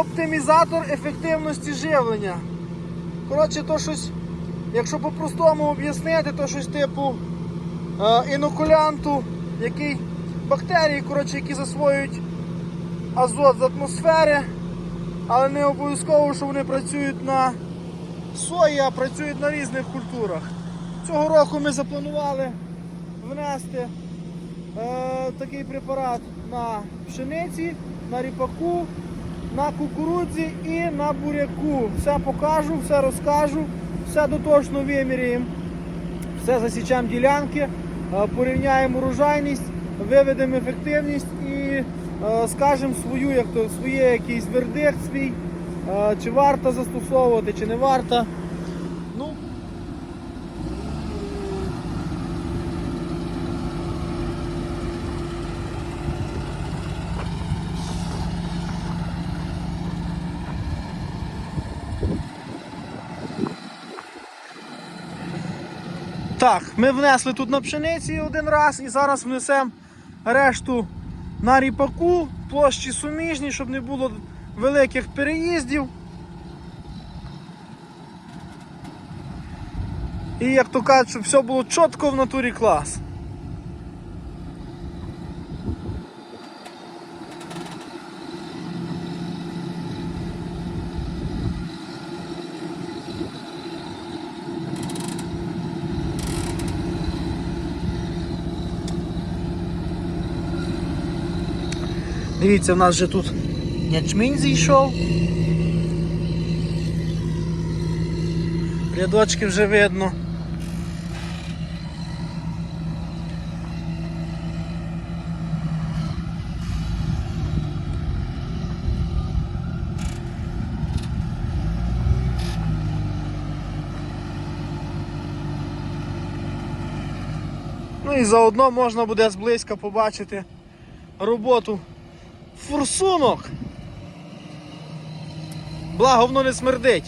оптимізатор ефективності живлення. Коротше, то щось, якщо по-простому об'яснити, то щось типу е, інокулянту, який бактерії, коротше, які засвоюють азот з атмосфери, але не обов'язково, що вони працюють на сої, а працюють на різних культурах. Цього року ми запланували внести е, такий препарат на пшениці, на ріпаку, на кукурудзі і на буряку. Все покажу, все розкажу, все доточно виміряємо, все засічемо ділянки, е, порівняємо урожайність, виведемо ефективність і е, скажемо свою, як то, своє якийсь вердикт свій, е, чи варто застосовувати, чи не варто. Так, ми внесли тут на пшениці один раз і зараз внесемо решту на ріпаку, площі суміжні, щоб не було великих переїздів. І як то кажуть, щоб все було чітко в натурі клас. Дивіться, в нас вже тут ячмінь зійшов. Рядочки вже видно. Ну і заодно можна буде зблизька побачити роботу форсунок. Благо воно не смердить.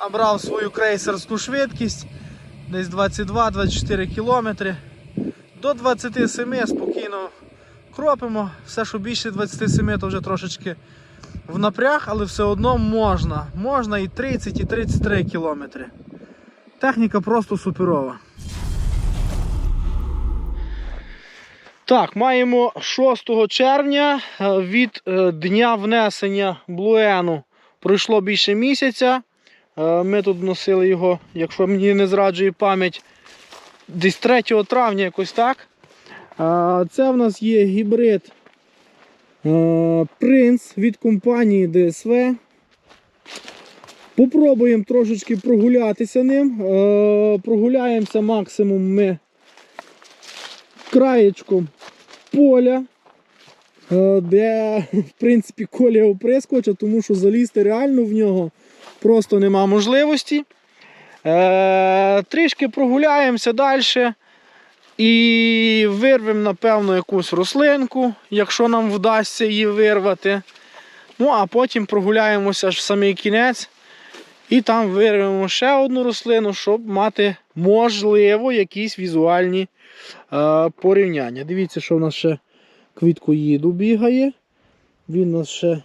Набрав свою крейсерську швидкість десь 22-24 кілометри. До 27 спокійно кропимо. Все, що більше 27, то вже трошечки в напряг, але все одно можна. Можна і 30, і 33 кілометри. Техніка просто суперова. Так, маємо 6 червня е, від е, дня внесення блуену пройшло більше місяця. Е, Ми тут носили його, якщо мені не зраджує пам'ять, десь 3 травня якось так. Це в нас є гібрид Принц від компанії DSV. Попробуємо трошечки прогулятися ним. Прогуляємося максимум ми краєчком поля, де в принципі колія оприскувача, тому що залізти реально в нього просто нема можливості. Е, Трішки прогуляємося далі. І вирвемо, напевно, якусь рослинку, якщо нам вдасться її вирвати. Ну, а потім прогуляємося аж в самий кінець. І там вирвемо ще одну рослину, щоб мати, можливо, якісь візуальні е, порівняння. Дивіться, що в нас ще квіткоїду бігає. Він нас ще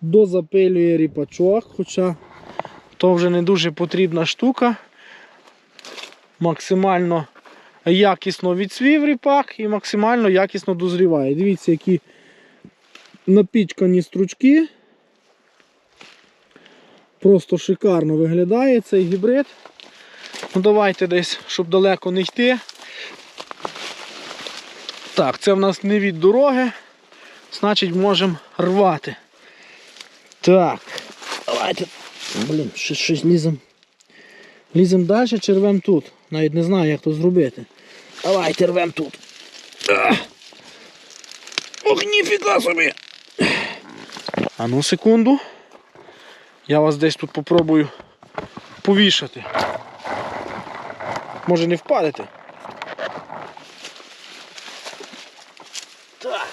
дозапилює ріпачок, хоча то вже не дуже потрібна штука. Максимально якісно відсвів ріпак і максимально якісно дозріває. Дивіться, які напічкані стручки. Просто шикарно виглядає цей гібрид. Ну Давайте десь, щоб далеко не йти. Так, це в нас не від дороги, значить можемо рвати. Так, давайте. Блін, ще щось лізем. Лізем далі чи рвем тут. Навіть не знаю, як то зробити. Давайте рвем тут. Ох, ніфіга собі! Ану, секунду. Я вас десь тут попробую повішати. Може не впадете. Так.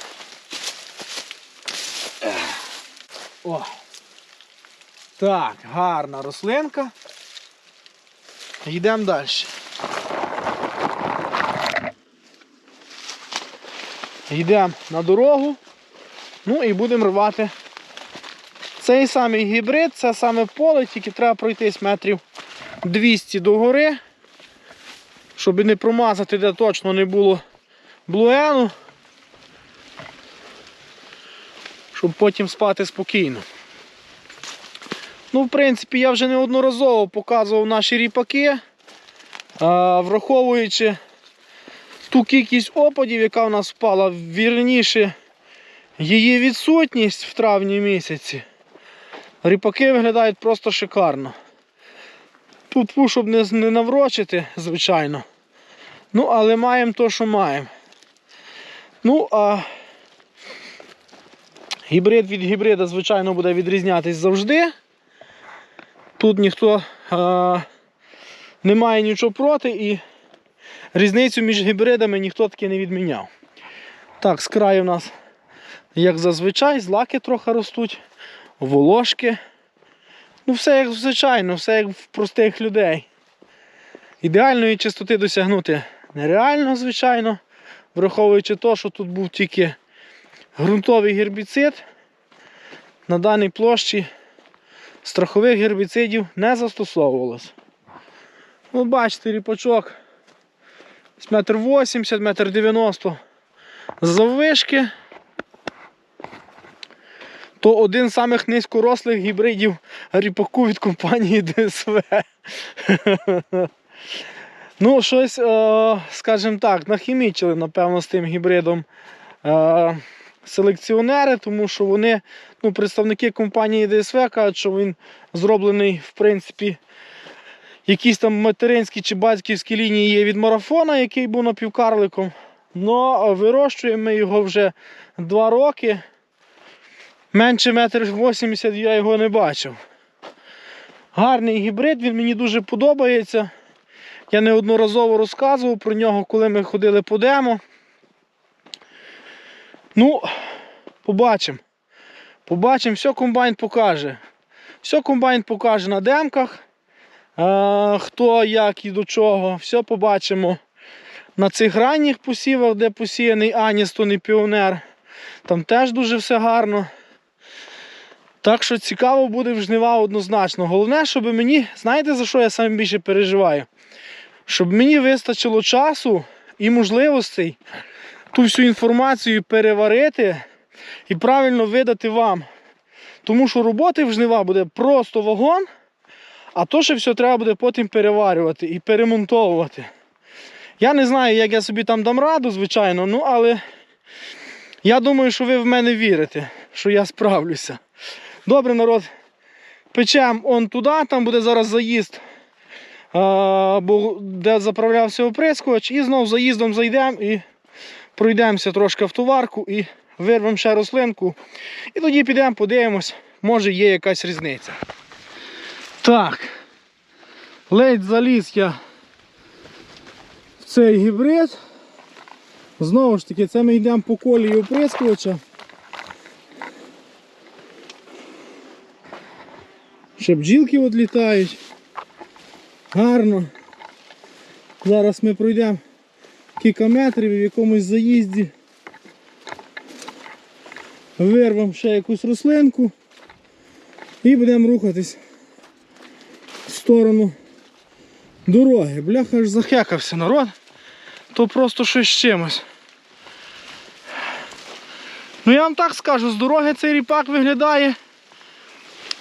О! Так, гарна рослинка. Йдемо далі. Йдемо на дорогу. Ну і будемо рвати цей самий гібрид, це саме поле, тільки треба пройтись метрів 200 до гори, щоб не промазати, де точно не було блуену, щоб потім спати спокійно. Ну, в принципі, я вже неодноразово показував наші ріпаки, враховуючи ту кількість опадів, яка в нас впала, вірніше, її відсутність в травні місяці. Ріпаки виглядають просто шикарно. Тут, щоб не, наврочити, звичайно. Ну, але маємо то, що маємо. Ну, а гібрид від гібрида, звичайно, буде відрізнятись завжди. Тут ніхто а, не має нічого проти і різницю між гібридами ніхто таки не відміняв. Так, з краю у нас, як зазвичай, злаки трохи ростуть, волошки. Ну, все як звичайно, все як в простих людей. Ідеальної чистоти досягнути нереально, звичайно, враховуючи те, що тут був тільки ґрунтовий гербіцид. На даній площі страхових гербіцидів не застосовувалось. Ну, бачите, ріпачок з метр 80, метр 90 заввишки. То один з самих низькорослих гібридів ріпаку від компанії ДСВ. Ну, щось, е, скажімо так, нахімічили, напевно, з тим гібридом е, селекціонери, тому що вони, ну, представники компанії ДСВ кажуть, що він зроблений, в принципі, якісь там материнські чи батьківські лінії є від марафона, який був напівкарликом. Ну, вирощуємо ми його вже 2 роки. Менше метр 80 я його не бачив. Гарний гібрид, він мені дуже подобається. Я неодноразово розказував про нього, коли ми ходили по демо. Ну, побачимо. Побачимо, все комбайн покаже. Все комбайн покаже на демках. Хто, як і до чого. Все побачимо на цих ранніх посівах, де посіяний Аністон і Піонер. Там теж дуже все гарно. Так що цікаво буде в жнива однозначно. Головне, щоб мені, знаєте за що я саме більше переживаю? Щоб мені вистачило часу і можливостей ту всю інформацію переварити і правильно видати вам. Тому що роботи в жнива буде просто вагон, а то ще все треба буде потім переварювати і перемонтовувати. Я не знаю, як я собі там дам раду, звичайно, ну але я думаю, що ви в мене вірите, що я справлюся. Добре, народ. Печемо он туди, там буде зараз заїзд, де заправлявся оприскувач, і знов заїздом зайдемо і пройдемося трошки в товарку і вирвемо ще рослинку. І тоді підемо, подивимось, може є якась різниця. Так, ледь заліз я в цей гібрид. Знову ж таки, це ми йдемо по колії оприскувача. Ще бджілки відлітають. Гарно. Зараз ми пройдемо кілька метрів в якомусь заїзді. Вирвемо ще якусь рослинку і будемо рухатись в сторону дороги. Бляха аж захекався народ, то просто щось з чимось. Ну я вам так скажу, з дороги цей ріпак виглядає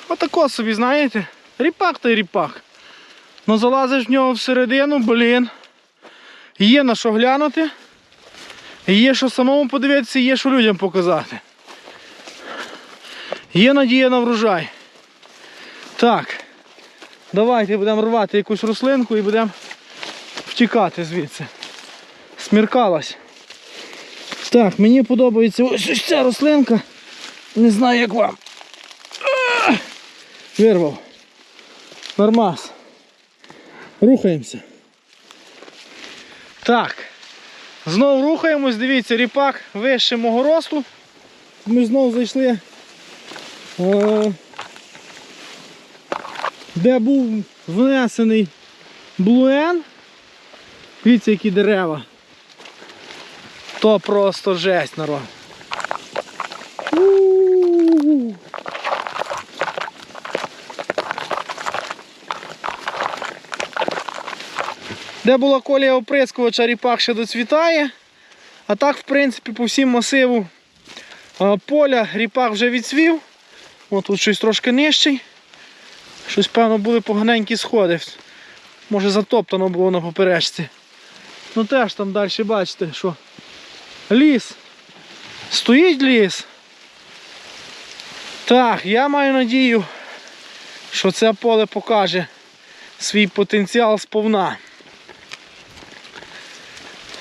отако собі, знаєте, ріпак та ріпак. Ну залазиш в нього всередину, блін. Є на що глянути. Є що самому подивитися, є що людям показати. Є надія на врожай. Так. Давайте будемо рвати якусь рослинку і будемо втікати звідси. Сміркалась. Так, мені подобається ось ця рослинка. Не знаю як вам. Вирвав. Нормас. Рухаємося. Так. Знову рухаємось, дивіться, ріпак вище мого росту. Ми знову зайшли де був внесений блуен. Дивіться, які дерева. То просто жесть, народ. Де була колія оприскувача, ріпак ще доцвітає. А так, в принципі, по всім масиву поля ріпак вже відцвів. От тут щось трошки нижчий. Щось, певно, були поганенькі сходи. Може затоптано було на поперечці. Ну теж там далі бачите, що ліс. Стоїть ліс. Так, я маю надію, що це поле покаже свій потенціал сповна.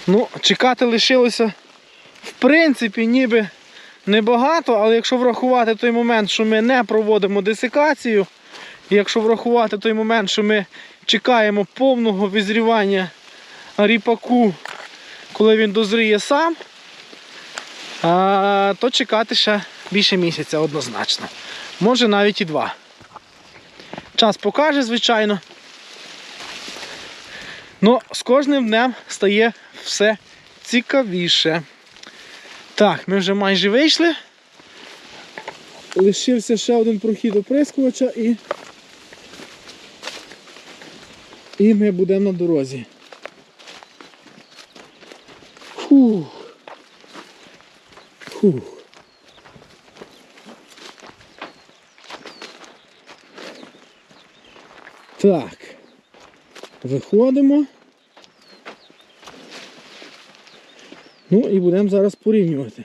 Ну, чекати лишилося, в принципі, ніби небагато, але якщо врахувати той момент, що ми не проводимо десикацію, якщо врахувати той момент, що ми чекаємо повного визрівання ріпаку, коли він дозріє сам, то чекати ще більше місяця однозначно. Може навіть і два. Час покаже, звичайно. Ну, з кожним днем стає все цікавіше. Так, ми вже майже вийшли. Лишився ще один прохід оприскувача і. І ми будемо на дорозі. Фух. Фух. Так. Виходимо. Ну і будемо зараз порівнювати.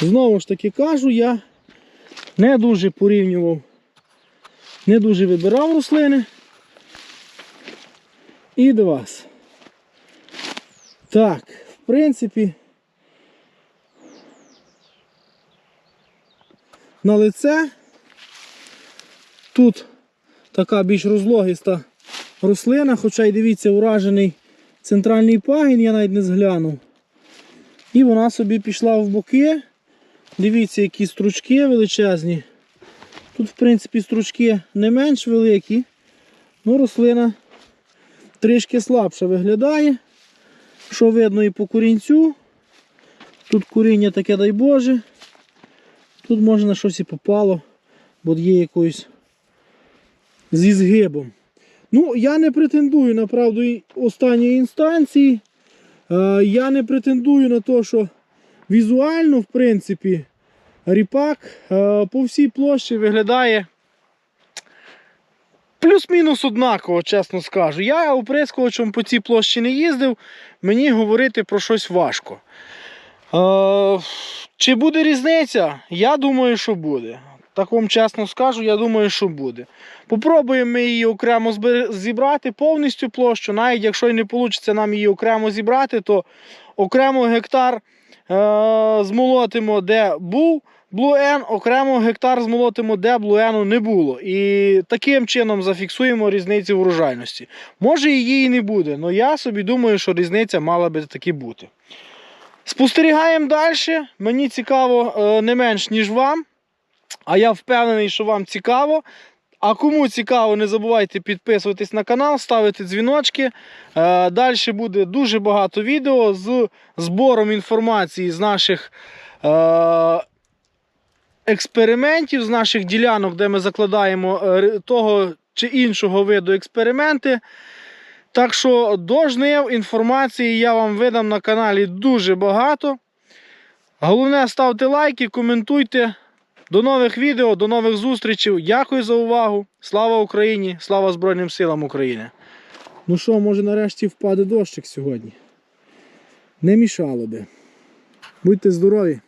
Знову ж таки кажу, я не дуже порівнював, не дуже вибирав рослини. І до вас. Так, в принципі, на лице тут така більш розлогіста рослина, хоча й дивіться, уражений центральний пагін, я навіть не зглянув. І вона собі пішла в боки. Дивіться, які стручки величезні. Тут, в принципі, стручки не менш великі, але рослина трішки слабше виглядає. Що видно і по корінцю. Тут коріння таке, дай Боже. Тут може на щось і попало, бо є якоюсь зі згибом. Ну, я не претендую на правду останньої інстанції. Е, Я не претендую на те, що візуально, в принципі, ріпак е, по всій площі виглядає плюс-мінус однаково, чесно скажу. Я оприскувачем по цій площі не їздив, мені говорити про щось важко. Е, Чи буде різниця? Я думаю, що буде. Так вам чесно скажу, я думаю, що буде. Попробуємо ми її окремо зібрати повністю площу. Навіть якщо і не вийде нам її окремо зібрати, то окремо гектар е- змолотимо, де був блуен, окремо гектар змолотимо, де блуену не було. І таким чином зафіксуємо різницю в урожайності. Може її і не буде, але я собі думаю, що різниця мала би таки бути. Спостерігаємо далі. Мені цікаво е, не менш, ніж вам. А я впевнений, що вам цікаво. А кому цікаво, не забувайте підписуватись на канал, ставити дзвіночки. Е, Далі буде дуже багато відео з збором інформації з наших е, експериментів, з наших ділянок, де ми закладаємо е, того чи іншого виду експерименти. Так що до жнив інформації я вам видам на каналі дуже багато. Головне, ставте лайки, коментуйте. До нових відео, до нових зустрічей. Дякую за увагу. Слава Україні! Слава Збройним силам України! Ну що, може нарешті впаде дощик сьогодні? Не мішало би. Будьте здорові!